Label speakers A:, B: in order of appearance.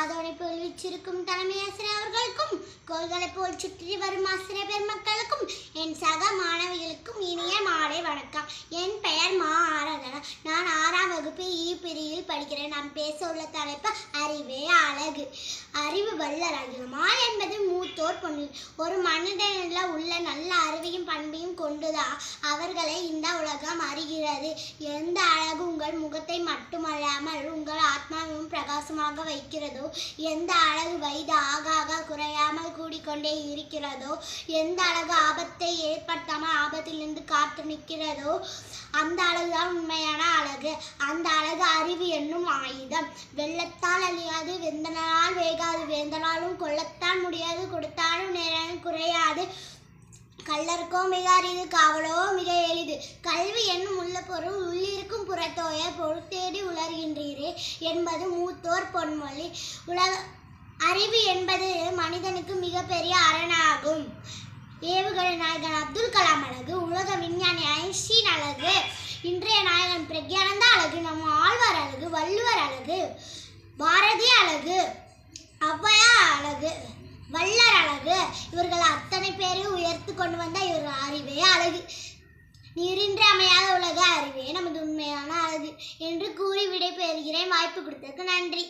A: அதோனை பொழிச்சிருக்கும் தலைமை ஆசிரியர் அவர்களுக்கும் கோள்களை போல் சுற்றி வரும் ஆசிரியர் பெருமக்களுக்கும் என் சக மாணவிகளுக்கும் இனிய மாலை வணக்கம். என் வகுப்பு இ பிரிவில் படிக்கிறேன் நாம் பேச உள்ள தலைப்பு அறிவே அழகு. அறிவு வல்லராகியமா என்பது மூத்தோர் பொண்ணு ஒரு மனிதனில் உள்ள நல்ல அறிவையும் பண்பையும் கொண்டுதான் அவர்களை இந்த உலகம் அறிகிறது. எந்த அழகு உங்கள் முகத்தை மட்டுமல்லாமல் உங்கள் ஆத்மாவையும் பிரகாசமாக வைக்கிறதோ எந்த அழகு வயது ஆக ஆக குறையாமல் கூடிக்கொண்டே இருக்கிறதோ எந்த அழகு ஆபத்தை ஏற்படுத்தாமல் ஆபத்திலிருந்து காத்து நிற்கிறதோ அந்த அழகுதான் உண்மையான அழகு. அந்த அழகு அறிவு என்னும் ஆயுதம். வெள்ளத்தால் அழியாது வெந்தனால் வேகாது. வேந்தனாலும் கொல்லத்தான் முடியாது கொடுத்தாலும் நேரம் குறையாது. கல்லருக்கோ மிக அரிது காவலோ மிக எளிது. கல்வி என்னும் உள்ள பொருள் உள்ளிருக்கும் புறத்தோய பொறுத்தேடி உலர்கின்றீரே என்பது மூத்தோர் பொன்மொழி. உலக அறிவு என்பது மனிதனுக்கு மிகப்பெரிய அரணாகும். இன்றைய நாயகன் அப்துல் கலாம் அழகு உலக விஞ்ஞானி ஐன்ஸ்டீன் அழகு இன்றைய நாயகன் பிரக்யானந்த அழகு நம்ம ஆழ்வார் அழகு வள்ளுவர் அழகு பாரதி அழகு ஔவையா அழகு வள்ளர் அழகு இவர்கள் அத்தனை பேரையும் உயர்த்து கொண்டு வந்த இவர்கள் அறிவே அழகு. நீரின்றி அமையாத உலக அறிவே நமது உண்மையான அழகு என்று கூறி விடைபெறுகிறேன். வாய்ப்பு கொடுத்ததுக்கு நன்றி.